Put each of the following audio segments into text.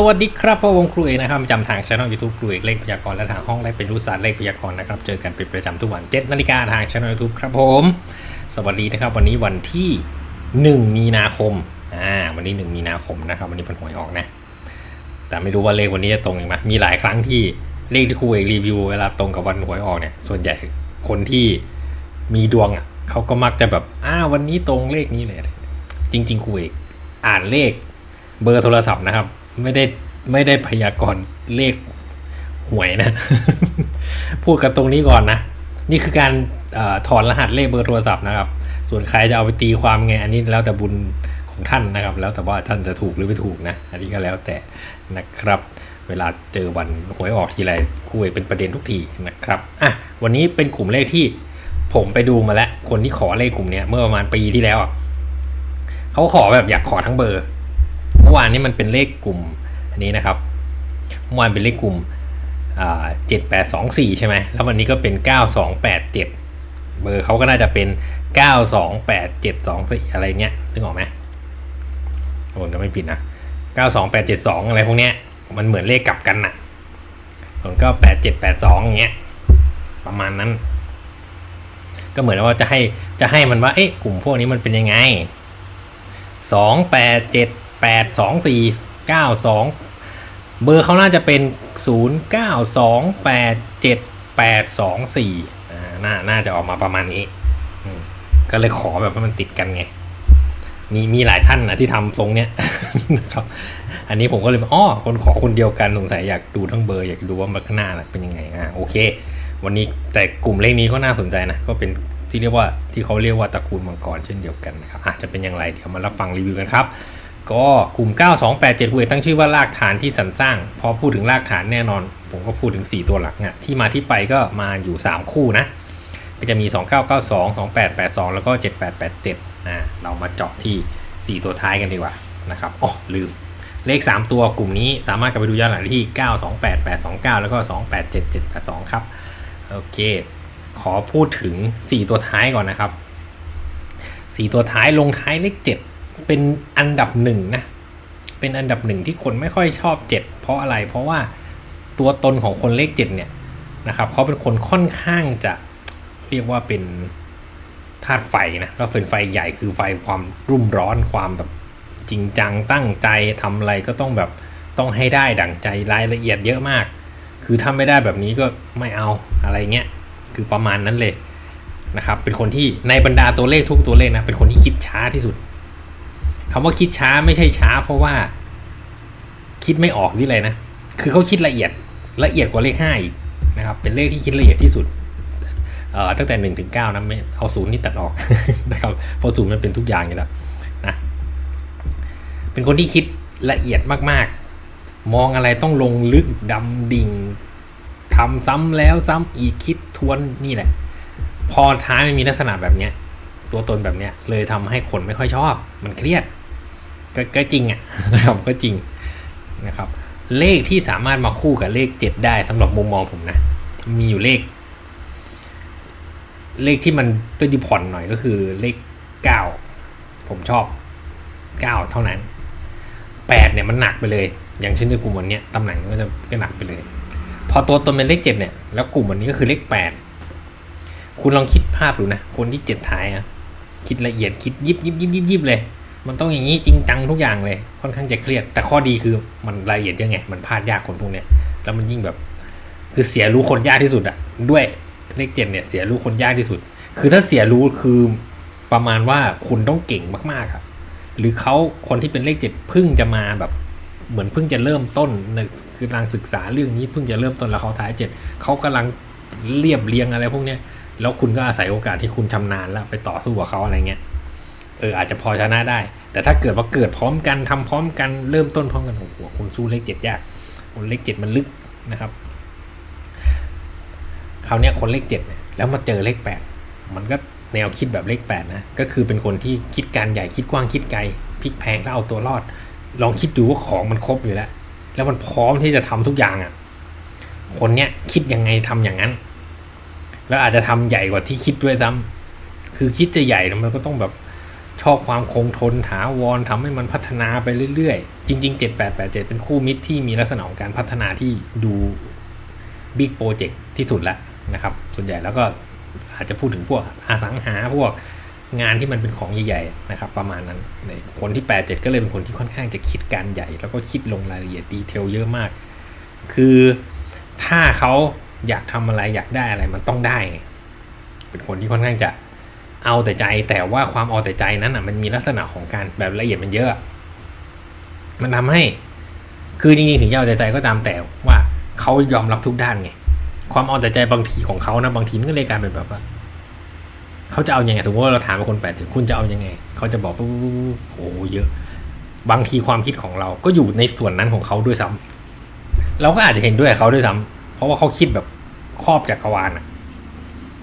สวัสดีครับพ่อวงครูเอกนะครับประจำทางช่องยูทูบครูเอกเลขพยากรณ์และทางห้องได้เป็นรู้ศาสตร์เลขพยากรณ์นะครับเจอกันเป็นประจำทุกวัน7นาฬิกาทางช่องยูทูบครับผม สวัสดีนะครับ วันนี้วันที่ 1 มีนาคมอ่าวันนี้ 1 มีนาคมนะครับ วันนี้เป็นหวยออกนะ แต่ไม่รู้ว่าเลขวันนี้จะตรงอีกไหมมีหลายครั้งที่เลขที่ครูเอกรีวิวเวลาตรงกับวันหวยออกเนี่ยส่วนใหญ่คนที่มีดวงอะเขาก็มักจะแบบอ้าววันนี้ตรงเลขนี้เลย จริง ๆครูเอกอ่านเลขเบอร์โทรศัพท์นะครับ ไม่ได้ไม่ได้พยากรณ์เลขหวยนะ พูดกันตรงนี้ก่อนนะ นี่คือการอถอนรหัสเลขเบอร์โทรศัพท์นะครับ ส่วนใครจะเอาไปตีความไง อันนี้แล้วแต่บุญของท่านนะครับ แล้วแต่ว่าท่านจะถูกหรือไม่ถูกนะ อันนี้ก็แล้วแต่นะครับ เวลาเจอวันหวยออกทีไรคุยเป็นประเด็นทุกทีนะครับอะวันนี้เป็นกลุ่มเลขที่ผมไปดูมาแล้ว คนที่ขอเลขกลุ่มเนี้ยเมื่อประมาณปีที่แล้วเขาขอแบบอยากขอทั้งเบอร์ มื่อวานนี้มันเป็นเลขกลุ่มอันนี้นะครับเมื่อวานเป็นเลขกลุ่มเจ็ดแปดสองสี่ใช่ไหมแล้ววันนี้ก็เป็นเก้าสองแปดเจ็ดเบอร์เขาก็น่าจะเป็นเก้าสองแปดเจ็ดสองสี่อะไรเงี้ยนึกออกไหมผมจะไม่ผิดนะเก้าสองแปดเจ็ดสองอะไรพวกเนี้ยมันเหมือนเลขกลับกันน่ะส่วนก็แปดเจ็ดแปดสองอย่างเงี้ยประมาณนั้น ก็เหมือนว่าจะให้จะให้มันว่าเอ๊ะกลุ่มพวกนี้มันเป็นยังไงสองแปดเจ็ด แปดสองสี่เก้าสองเบอร์เขาน่าจะเป็นศูนย์เก้าสองแปดเจ็ดแปดสองสี่น่าน่าจะออกมาประมาณนี้ก็เลยขอแบบว่ามันติดกันไง มีมีหลายท่านนะที่ทำทรงเนี้ยครับ อันนี้ผมก็เลยอ๋อคนขอคนเดียวกันสงสัยอยากดูทั้งเบอร์อยากดูว่ามันข้างหน้าเป็นยังไงอ่าโอเค วันนี้แต่กลุ่มเลขนี้ก็น่าสนใจนะก็เป็นที่เรียกว่าที่เขาเรียกว่าตระกูลมังกรเช่นเดียวกันนะครับอาจจะเป็นอย่างไรเดี๋ยวมารับฟังรีวิวกันครับ ก็กลุ่ม 9287คุยตั้งชื่อว่ารากฐานที่สรรสร้าง พอพูดถึงรากฐานแน่นอน ผมก็พูดถึง 4 ตัวหลักเนี่ยที่มาที่ไปก็มาอยู่ 3 คู่นะ ก็จะมี 2992 2882 แล้วก็ 7887อ่าเรามาเจาะที่ 4 ตัวท้ายกันดีกว่านะครับอ๋อลืม เลข 3 ตัวกลุ่มนี้สามารถกลับไปดูย้อนหลังได้ที่ 928829 แล้วก็ 287782 ครับ โอเค ขอพูดถึง 4 ตัวท้ายก่อนนะครับ 4 ตัวท้ายลงท้ายเลข 7 เป็นอันดับหนึ่งนะ เป็นอันดับหนึ่งที่คนไม่ค่อยชอบ7เพราะอะไร เพราะว่าตัวตนของคนเลข7เนี่ยนะครับเขาเป็นคนค่อนข้างจะเรียกว่าเป็นธาตุไฟนะแล้วเป็นไฟใหญ่คือไฟความรุ่มร้อนความแบบจริงจังตั้งใจทำอะไรก็ต้องแบบต้องให้ได้ดั่งใจรายละเอียดเยอะมาก คือถ้าไม่ได้แบบนี้ก็ไม่เอาอะไรเงี้ยคือประมาณนั้นเลยนะครับ เป็นคนที่ในบรรดาตัวเลขทุกตัวเลขนะเป็นคนที่คิดช้าที่สุด คำว่าคิดช้าไม่ใช่ช้า เพราะว่า คิดไม่ออกนี่เลยนะ คือเขาคิดละเอียดละเอียดกว่าเลขห้าอีกนะครับ เป็นเลขที่คิดละเอียดที่สุดเอ่อตั้งแต่หนึ่งถึงเก้านะไม่เอาศูนย์นี่ตัดออกนะครับเพราะศูนย์มันเป็นทุกอย่างอยู่แล้วนะเป็นคนที่คิดละเอียดมากๆ มองอะไรต้องลงลึกดำดิ่งทำซ้ำแล้วซ้ำอีกคิดทวนนี่แหละ พอท้ายมันมีลักษณะแบบเนี้ยตัวตนแบบเนี้ยเลยทำให้คนไม่ค่อยชอบ มันเครียด ก็จริงอะนะครับก็จริงนะครับ เลขที่สามารถมาคู่กับเลขเจ็ดได้สำหรับมุมมองผมนะ มีอยู่เลข เลขที่มันตัวดีผ่อนหน่อยก็คือเลขเก้าผมชอบเก้าเท่านั้นแปดเนี่ยมันหนักไปเลย อย่างเช่นในกลุ่มวันนี้ตำแหน่งก็จะก็หนักไปเลย พอตัวตนเป็นเลขเจ็ดเนี่ย แล้วกลุ่มวันนี้ก็คือเลขแปดคุณลองคิดภาพดูนะ คนที่เจ็ดท้ายอะคิดละเอียดคิดยิบยิบยิบยิบยิบเลย มันต้องอย่างนี้จริงจังทุกอย่างเลย ค่อนข้างจะเครียด แต่ข้อดีคือมันละเอียดเยอะไง มันพลาดยากคนพวกเนี้ย แล้วมันยิ่งแบบ คือเสียรู้คนยากที่สุดอะด้วยเลขเจ็ดเนี่ยเสียรู้คนยากที่สุด คือถ้าเสียรู้คือประมาณว่าคุณต้องเก่งมากๆอะหรือเขาคนที่เป็นเลขเจ็ดเพิ่งจะมาแบบ เหมือนเพิ่งจะเริ่มต้นในกำลังศึกษาเรื่องนี้เพิ่งจะเริ่มต้นแล้วเขาท้ายเจ็ดเขากำลังเรียบเรียงอะไรพวกเนี้ยแล้วคุณก็อาศัยโอกาสที่คุณชำนาญแล้วไปต่อสู้กับเขาอะไรเงี้ย เอออาจจะพอชนะได้ แต่ถ้าเกิดว่าเกิดพร้อมกันทำพร้อมกันเริ่มต้นพร้อมกันโอ้โหคุณสู้เลขเจ็ดยากคนเลขเจ็ดมันลึกนะครับคราวนี้คนเลขเจ็ดเนี่ยแล้วมาเจอเลขแปดมันก็แนวคิดแบบเลขแปดนะก็คือเป็นคนที่คิดการใหญ่คิดกว้างคิดไกลพลิกแพงแล้วเอาตัวรอด ลองคิดดูว่าของมันครบอยู่แล้ว แล้วมันพร้อมที่จะทำทุกอย่างอะ่ะคนเนี้ยคิดยังไงทำอย่างนั้น แล้วอาจจะทำใหญ่กว่าที่คิดด้วยซ้ำคือคิดจะใหญ่มันก็ต้องแบบ ชอบความคงทนถาวรทำให้มันพัฒนาไปเรื่อยๆ จริง ๆ 7887 เป็นคู่มิตรที่มีลักษณะของการพัฒนาที่ดูบิ๊กโปรเจกต์ที่สุดแล้วนะครับ ส่วนใหญ่แล้วก็อาจจะพูดถึงพวกอสังหาพวกงานที่มันเป็นของใหญ่ๆนะครับ ประมาณนั้นคนที่ 87 ก็เลยเป็นคนที่ค่อนข้างจะคิดการใหญ่ แล้วก็คิดลงรายละเอียดดีเทลเยอะมาก คือถ้าเขาอยากทำอะไรอยากได้อะไรมันต้องได้ เป็นคนที่ค่อนข้างจะ เอาแต่ใจแต่ว่าความเอาแต่ใจนั้นอะมันมีลักษณะของการแบบละเอียดมันเยอะ มันทำให้ คือจริงๆถึงจะเอาแต่ใจก็ตามแต่ว่าเขายอมรับทุกด้านไงความเอาแต่ใจบางทีของเขานะบางทีมันก็เลยกลายเป็นแบบว่าเขาจะเอายังไงสมมติว่าเราถามคนแปดคุณจะเอายังไงเขาจะบอกปุ๊บโอ้เยอะ บางทีความคิดของเราก็อยู่ในส่วนนั้นของเขาด้วยซ้ำเราก็อาจจะเห็นด้วยเขาด้วยซ้ำเพราะว่าเขาคิดแบบครอบจักรวาลอะ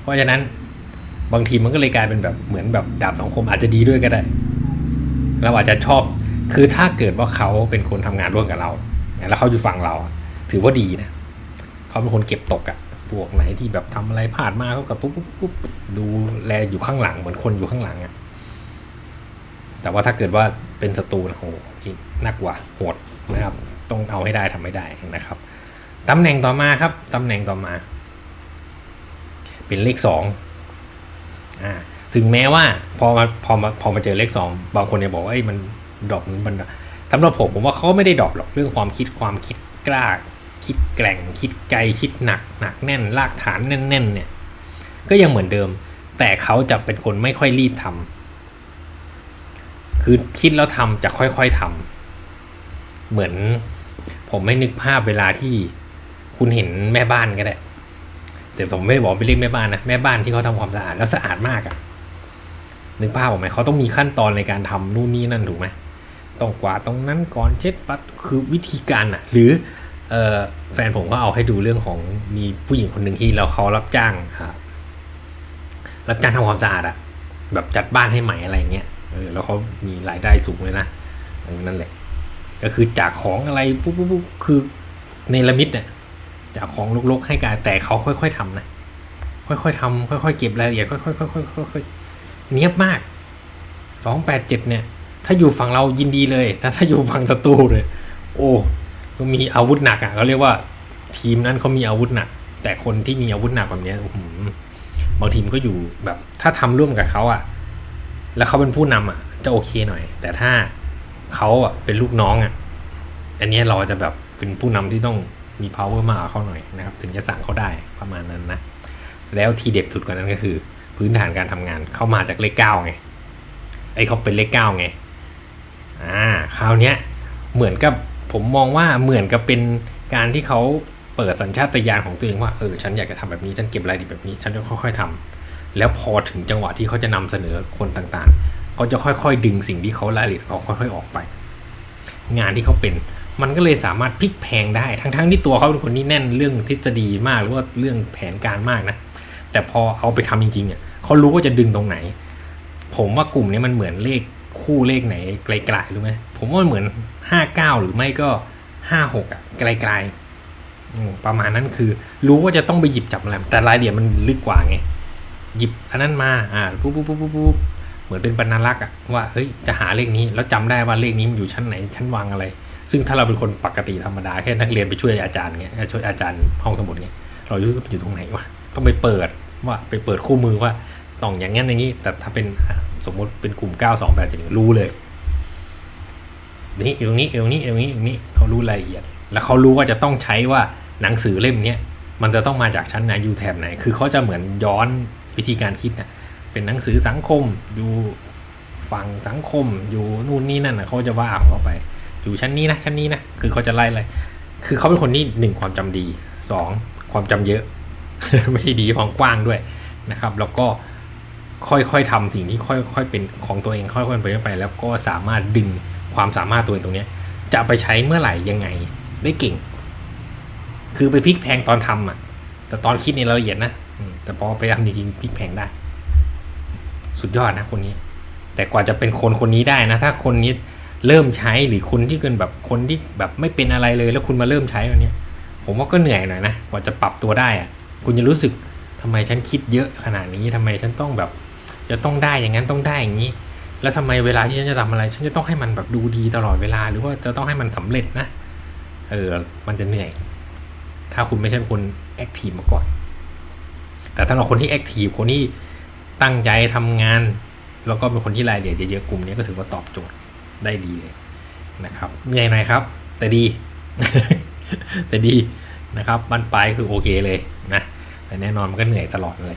เพราะฉะนั้น บางทีมันก็เลยกลายเป็นแบบเหมือนแบบดาบสองคมอาจจะดีด้วยก็ได้เราอาจจะชอบ คือถ้าเกิดว่าเขาเป็นคนทำงานร่วมกับเรา แล้วเขาอยู่ฝั่งเรา ถือว่าดีนะ เขาเป็นคนเก็บตกอะพวกไหนที่แบบทำอะไรพลาดมาเขากับปุ๊บปุ๊บปุ๊บดูแลอยู่ข้างหลังเหมือนคนอยู่ข้างหลังอะแต่ว่าถ้าเกิดว่าเป็นศัตรูนะโหอีกนักกว่าโหดนะครับ ต้องเอาให้ได้ทำให้ได้นะครับตำแหน่งต่อมาครับตำแหน่งต่อมา เป็นเลขสอง ถึงแม้ว่าพอมาพอมาพอมาเจอเลขสองบางคนเนี่ยบอกว่าไอ้มันดรอปมันสำหรับผมผมว่าเขาไม่ได้ดรอปหรอกเรื่องความคิดความคิดกล้า คิดแกร่ง คิดไกลคิดหนักหนักแน่นรากฐานแน่น ๆ เนี่ย ก็ยังเหมือนเดิม แต่เขาจะเป็นคนไม่ค่อยรีบทำคือคิดแล้วทำจะค่อยๆทำเหมือนผมไม่นึกภาพเวลาที่คุณเห็นแม่บ้านก็ได้แต่ผมไม่ได้บอกไปเรียกแม่บ้านนะแม่บ้านที่เขาทำความสะอาดแล้วสะอาดมากอะ นึกภาพออกไหมเขาต้องมีขั้นตอนในการทำนู่นนี่นั่นถูกไหมต้องกวาดตรงนั้นก่อนเช็ดปัดคือวิธีการอะหรือออแฟนผมก็เอาให้ดูเรื่องของมีผู้หญิงคนหนึ่งที่เราเขารับจ้างครับรับจ้างทำความสะอาดอะแบบจัดบ้านให้ใหม่อะไรเงี้ยเออแล้วเขามีรายได้สูงเลยนะนั่นแหละ ก็คือจากของอะไรปุ๊บปุ๊บปุ๊บคือเนรมิตเนี่ยจากของลกๆให้กายแต่เขาค่อย ๆทำนะค่อยๆทำค่อยๆเก็บรายละเอียดค่อยๆค่อยๆค่อยๆ เนียบมากสองแปดเจ็ดเนี่ย ถ้าอยู่ฝั่งเรายินดีเลย แต่ถ้าอยู่ฝั่งศัตรูเลย โอ้ก็มีอาวุธหนักอะเขาเรียกว่า ทีมนั้นเขามีอาวุธหนัก แต่คนที่มีอาวุธหนักแบบนี้อืบางทีมก็อยู่แบบ ถ้าทำร่วมกับเขาอะ แล้วเขาเป็นผู้นำอะ จะโอเคหน่อย แต่ถ้าเขาอะเป็นลูกน้องอะ อันนี้เราจะแบบเป็นผู้นำที่ต้องมี power มากกว่าเขาหน่อยนะครับ ถึงจะสั่งเขาได้ประมาณนั้นนะ แล้วทีเด็ดสุดกว่านั้นก็คือ พื้นฐานการทำงานเข้ามาจากเลขเก้าไงไอเขาเป็นเลขเก้าไงอ่าคราวเนี้ยเหมือนกับผมมองว่าเหมือนกับเป็นการที่เขาเปิดสัญชาตญาณของตัวเองว่าเออฉันอยากจะทำแบบนี้ฉันเก็บรายละเอียดแบบนี้ฉันจะค่อย ๆทำแล้วพอถึงจังหวะที่เขาจะนำเสนอคนต่างๆเขาจะค่อยๆ ดึงสิ่งที่เขารายละเอียดเขาค่อยๆออกไป งานที่เขาเป็นมันก็เลยสามารถพลิกแพงได้ทั้งๆที่ตัวเขาเป็นคนที่แน่นเรื่องทฤษฎีมากหรือว่าเรื่องแผนการมากนะแต่พอเอาไปทำจริงๆอะ เขารู้ว่าจะดึงตรงไหน ผมว่ากลุ่มนี้มันเหมือนเลขคู่เลขไหนไกลๆรู้ไหมผมว่ามันเหมือนห้าเก้าหรือไม่ก็ห้าหกอะไกลๆประมาณนั้นคือ รู้ว่าจะต้องไปหยิบจับอะไรแต่รายละเอียดมันลึกกว่าไงหยิบอันนั้นมาอ่าปุ๊บปุ๊บปุ๊บปุ๊บปุ๊บเหมือนเป็นบรรลักษ์อะว่าเฮ้ยจะหาเลขนี้แล้วจำได้ว่าเลขนี้มันอยู่ชั้นไหนชั้นวางอะไร ซึ่งถ้าเราเป็นคนปกติธรรมดาแค่นักเรียนไปช่วยอาจารย์เงี้ยช่วยอาจารย์ห้องสมุดเงี้ยเรารู้ว่าอยู่ตรงไหนวะต้องไปเปิด ว่าไปเปิดคู่มือว่าต้องอย่างงั้นอย่างนี้ แต่ถ้าเป็นสมมติเป็นกลุ่ม 9 2 8 7รู้เลยนี่ตรงนี้ตรงนี้ตรงนี้ตรงนี้เขารู้รายละเอียด แล้วเขารู้ว่าจะต้องใช้ว่าหนังสือเล่มเนี้ยมันจะต้องมาจากชั้นไหนอยู่แถบไหน คือเขาจะเหมือนย้อนวิธีการคิดนะเป็นหนังสือสังคมอยู่ฝั่งสังคมอยู่นู่นนี่นั่นนะเขาจะว่าของเขาไป อยู่ชั้นนี้นะชั้นนี้นะคือเขาจะไล่เลยคือเขาเป็นคนที่หนึ่งความจำดีสองความจำเยอะ ไม่ใช่ดีความกว้างด้วยนะครับ แล้วก็ค่อยๆทำสิ่งที่ค่อยๆเป็นของตัวเองค่อยๆเป็นไป แล้วก็สามารถดึงความสามารถตัวเองตรงนี้จะไปใช้เมื่อไหร่ยังไงได้เก่ง คือไปพลิกแพงตอนทำอะ แต่ตอนคิดในรายละเอียดนะแต่พอไปทำจริงๆพลิกแพงได้ สุดยอดนะคนนี้ แต่กว่าจะเป็นคนคนนี้ได้นะ ถ้าคนนี้เริ่มใช้หรือคนที่เป็นแบบคนที่แบบไม่เป็นอะไรเลย แล้วคุณมาเริ่มใช้วันนี้ผมว่าก็เหนื่อยหน่อยนะกว่าจะปรับตัวได้อะ คุณจะรู้สึกทำไมฉันคิดเยอะขนาดนี้ทำไมฉันต้องแบบ จะต้องได้อย่างนั้นต้องได้อย่างนี้ แล้วทำไมเวลาที่ฉันจะทำอะไร ฉันจะต้องให้มันแบบดูดีตลอดเวลา หรือว่าจะต้องให้มันสำเร็จนะ เออ มันจะเหนื่อย ถ้าคุณไม่ใช่คนแอคทีฟมาก่อน แต่ถ้าเราคนที่แอคทีฟคนที่ตั้งใจทำงาน แล้วก็เป็นคนที่รายละเอียดเยอะๆกลุ่มนี้ก็ถือว่าตอบโจทย์ได้ดีเลยนะครับเหนื่อยหน่อยครับ แต่ดี แต่ดีนะครับบันปลายคือโอเคเลยนะ แต่แน่นอนมันก็เหนื่อยตลอดเลย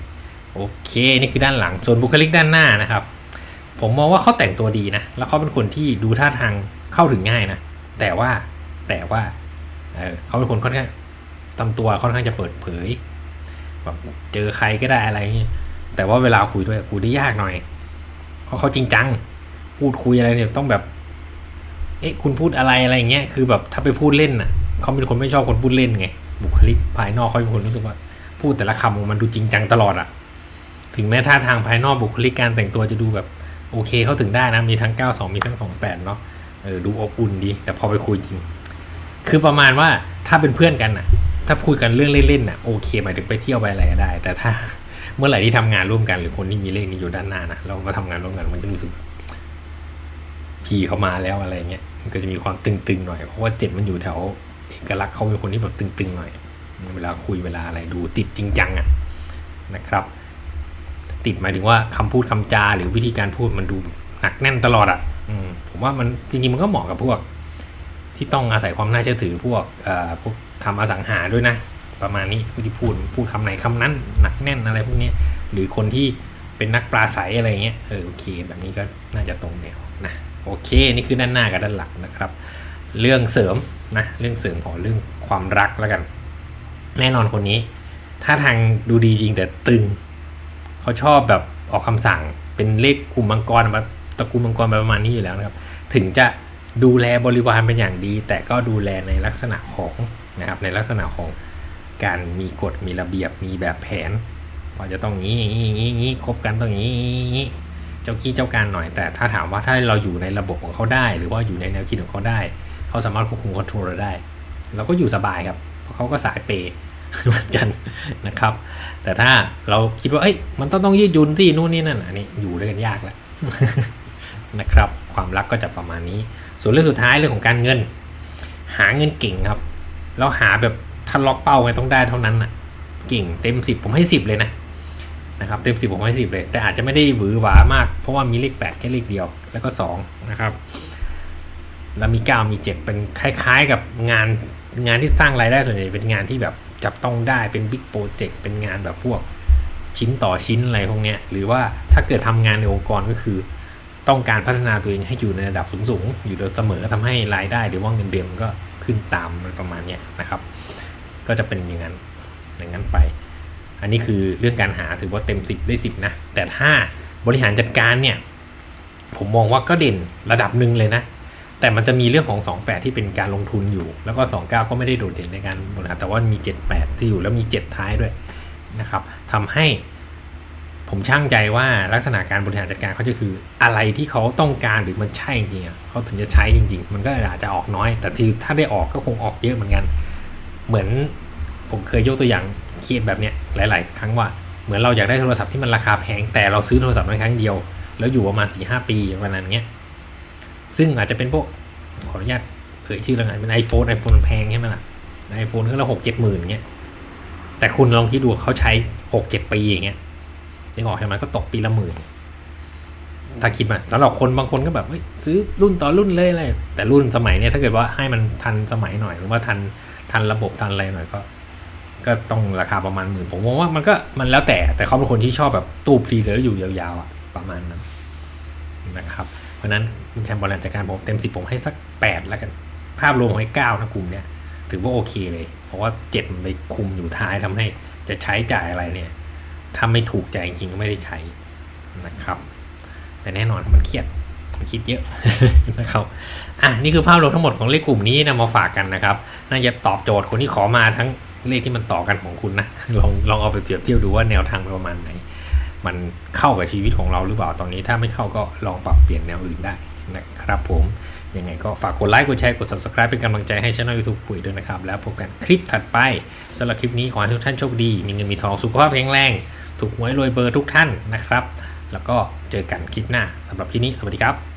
โอเค นี่คือด้านหลัง ส่วนบุคลิกด้านหน้านะครับ ผมมองว่าเขาแต่งตัวดีนะ แล้วเขาเป็นคนที่ดูท่าทางเข้าถึงง่ายนะ แต่ว่าแต่ว่าเออเขาเป็นคนค่อนข้างตำตัวค่อนข้างจะเปิดเผยแบบเจอใครก็ได้อะไรเงี้ยแต่ว่าเวลาคุยด้วยคุยได้ยากหน่อยเพราะเขาจริงจัง พูดคุยอะไรเนี่ยต้องแบบ เอ๊ะ คุณพูดอะไรอะไรเงี้ยคือแบบถ้าไปพูดเล่นน่ะเขาเป็นคนไม่ชอบคนพูดเล่นไงบุคลิกภายนอกเขาเป็นคนรู้สึกว่า พูดแต่ละคำมันดูจริงจังตลอดอะถึงแม้ท่าทางภายนอกบุคลิกการแต่งตัวจะดูแบบโอเคเข้าถึงได้นะ มีทั้ง 92 มีทั้ง 28 เนาะเออดูอบอุ่นดี แต่พอไปคุยจริง คือประมาณว่าถ้าเป็นเพื่อนกันน่ะถ้าพูดกันเรื่องเล่นๆน่ะโอเคหมายถึงไปเที่ยวไปอะไรก็ได้ แต่ถ้าเมื่อไหร่ที่ทำงานร่วมกัน หรือคนที่มีเลขนี้อยู่ด้านหน้านะเรามาทำงานร่วมกันมันจะรู้สึกพี่เขามาแล้วอะไรเงี้ยมันก็จะมีความตึงๆหน่อยเพราะว่าเจ็ดมันอยู่แถวเอกลักษณ์เขาเป็นคนที่แบบตึงๆหน่อย เวลาคุยเวลาอะไรดูติดจริงจังอะนะครับ ติดหมายถึงว่าคำพูดคำจาหรือวิธีการพูดมันดูหนักแน่นตลอดอะ่ะอืมผมว่ามันจริงๆมันก็เหมาะกับพวก ที่ต้องอาศัยความน่าเชื่อถือพวกเอ่อพวกทำอสังหาด้วยนะ ประมาณนี้ผู้ที่พูดพูดคำไหนคำนั้นหนักแน่นอะไรพวกนี้หรือคนที่เป็นนักปราศัยอะไรเงี้ยเออโอเค แบบนี้ก็น่าจะตรงแนวนะโอเค นี่คือด้านหน้ากับด้านหลังนะครับ เรื่องเสริมนะเรื่องเสริมของเรื่องความรักแล้วกัน แน่นอนคนนี้ถ้าทางดูดีจริงแต่ตึง เขาชอบแบบออกคำสั่งเป็นเลขกลุ่มมังกรมาตระกูลมังกรประมาณนี้อยู่แล้วนะครับ ถึงจะดูแลบริวารเป็นอย่างดี แต่ก็ดูแลในลักษณะของนะครับในลักษณะของการมีกฎมีระเบียบมีแบบแผนว่าจะต้องงี้งี้งี้งี้คบกันต้องงี้งี้เจ้ากี้เจ้าการหน่อยแต่ถ้าถามว่าถ้าเราอยู่ในระบบของเขาได้ หรือว่าอยู่ในแนวคิดของเขาได้ เขาสามารถควบคุมคอนโทรลเราได้ เราก็อยู่สบายครับ เพราะเขาก็สายเปย์เหมือนกันนะครับ แต่ถ้าเราคิดว่าเอ้ยมันต้องต้องยืดหยุ่นที่นู่นนี่นั่นอันนี้อยู่ด้วยกันยากแล้วนะครับ ความรักก็จะประมาณนี้ ส่วนเรื่องสุดท้ายเรื่องของการเงิน หาเงินเก่งครับแล้วหาแบบถ้าล็อกเป้าไว้ต้องได้เท่านั้นน่ะ เก่งเต็มสิบผมให้สิบเลยนะนะครับเต็มสิบผมให้สิบเลย แต่อาจจะไม่ได้หวือหวามาก เพราะว่ามีเลขแปดแค่เลขเดียวแล้วก็สองนะครับแล้วมี9มี7เป็นคล้าย ๆ กับงาน งานที่สร้างรายได้ส่วนใหญ่เป็นงานที่แบบจับต้องได้เป็นบิ๊กโปรเจกต์เป็นงานแบบพวกชิ้นต่อชิ้นอะไรพวกเนี้ยหรือว่าถ้าเกิดทำงานในองค์กรก็คือ ต้องการพัฒนาตัวเองให้อยู่ในระดับสูงๆอยู่โดยเสมอทำให้รายได้หรือว่าเงินเดือนมันก็ขึ้นตามประมาณเนี้ยนะครับ ก็จะเป็นอย่างนั้นอย่างนั้นไป อันนี้คือเรื่องการหาถือว่าเต็ม 10 ได้ 10 นะ แต่ถ้าบริหารจัดการเนี่ย ผมมองว่าก็เด่นระดับหนึ่งเลยนะ แต่มันจะมีเรื่องของ 28 ที่เป็นการลงทุนอยู่ แล้วก็ 29 ก็ไม่ได้โดดเด่นในการบริหารแต่ว่ามี 78 ที่อยู่แล้วมี 7 ท้ายด้วยนะครับทำให้ผมช่างใจว่าลักษณะการบริหารจัดการเขาจะคืออะไรที่เขาต้องการหรือมันใช่จริงๆเขาถึงจะใช้จริง ๆ มันก็อาจจะออกน้อย แต่ที่ถ้าได้ออกก็คงออกเยอะเหมือนกัน เหมือนผมเคยยกตัวอย่างเคสแบบเนี้ยหลาย ๆ ครั้งว่าเหมือนเราอยากได้โทรศัพท์ที่มันราคาแพงแต่เราซื้อโทรศัพท์นั้นครั้งเดียว แล้วอยู่ประมาณสี่ห้าปีประมาณเนี้ย ซึ่งอาจจะเป็นพวกขออนุญาตเผยชื่อแล้วกันเป็น iPhone iPhone แพงใช่ไหมล่ะไอโฟนก็ละหกเจ็ดหมื่นเงี้ยแต่คุณลองคิดดูเขาใช้หกเจ็ดปีอย่างเงี้ยนึกออกใช่ไหมก็ตกปีละหมื่นถ้าคิดมาสำหรับคนบางคนก็แบบซื้อรุ่นต่อรุ่นเลยอะไรแต่รุ่นสมัยเนี้ยถ้าเกิดว่าให้มันทันสมัยหน่อยหรือว่าทันทันระบบทันอะไรหน่อยก็ ก็ต้องราคาประมาณหมื่นผมมองว่ามันก็มันแล้วแต่แต่เขาเป็นคนที่ชอบแบบตู้พรีแล้วอยู่ยาวๆอะประมาณนั้นนะครับ ราะนั้นคุณแคมบอลแลนจัดการผมเต็มสิบผมให้สักแปดแล้วกัน ภาพรวมผมให้เก้านะกลุ่มเนี้ยถือว่าโอเคเลย เพราะว่าเจ็ดมันไปคุมอยู่ท้ายทำให้จะใช้จ่ายอะไรเนี่ย ถ้าไม่ถูกใจจริงก็ไม่ได้ใช้นะครับ แต่แน่นอนมันเครียดมันคิดเยอะนะครับอะนี่คือภาพรวมทั้งหมดของเลขกลุ่มนี้นะมาฝากกันนะครับ น่าจะตอบโจทย์คนที่ขอมาทั้งเลขที่มันต่อกันของคุณนะลองลองเอาไปเปรียบเทียบดูว่าแนวทางเป็นประมาณไหน มันเข้ากับชีวิตของเราหรือเปล่าตอนนี้ ถ้าไม่เข้าก็ลองปรับเปลี่ยนแนวอื่นได้นะครับผมยังไงก็ฝากกดไลค์กดแชร์กด subscribe เป็นกำลังใจให้ช่องยูทูบคุยด้วยนะครับ แล้วพบกันคลิปถัดไปสำหรับคลิปนี้ขอให้ทุกท่านโชคดี มีเงินมีทองสุขภาพแข็งแรง ถูกหวยรวยเบอร์ทุกท่านนะครับ แล้วก็เจอกันคลิปหน้าสำหรับที่นี้สวัสดีครับ